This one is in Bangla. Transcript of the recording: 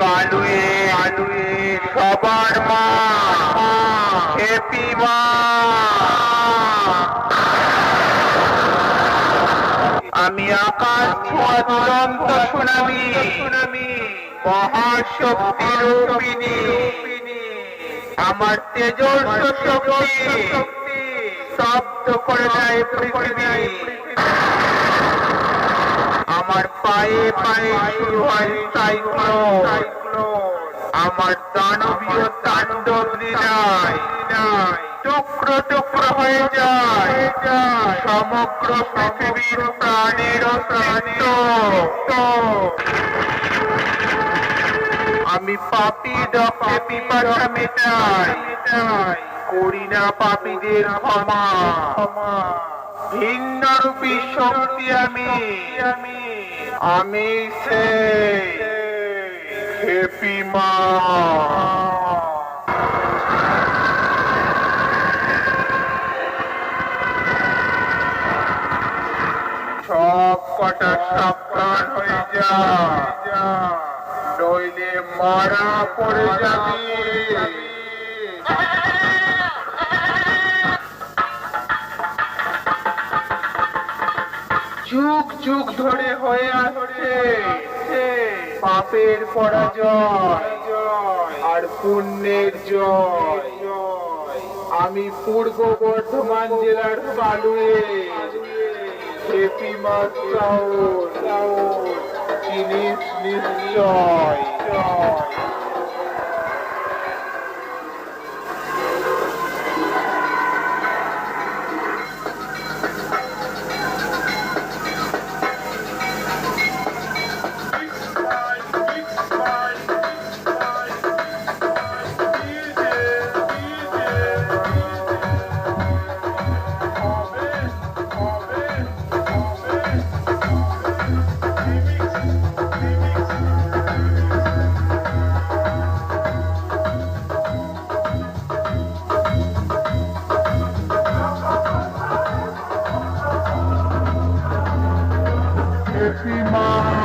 কালুয়ে সবার মা মা আমি আকাশ ছোঁয়া দুরন্ত সুনামি সুনামি মহাশক্তি রূপিণী আমার তেজস্ব শক্তি শব্দ করে দেয় পৃথিবী পায়ে শুরু হয় আমার দানবীয় তাণ্ডব টুকরো টুকরো হয়ে যায়। সমগ্র পৃথিবীর প্রাণের আমি পাপি ডকে পিপাসা মেটাই। করি না পাপীদের ক্ষমা। ভিন্ন রূপী শক্তি আমি আমি। সে হেপি মা। সব কটা সাবধান হয়ে যা। নইলে মারা পড়ে যাবি। যুগ যুগ ধরে হয়ে আসছে। পাপের পরাজয় আর পুণ্যের জয়। আমি পূর্ব বর্ধমান জেলার চাউল জিনিস নিশ্চয়। Richie Mine.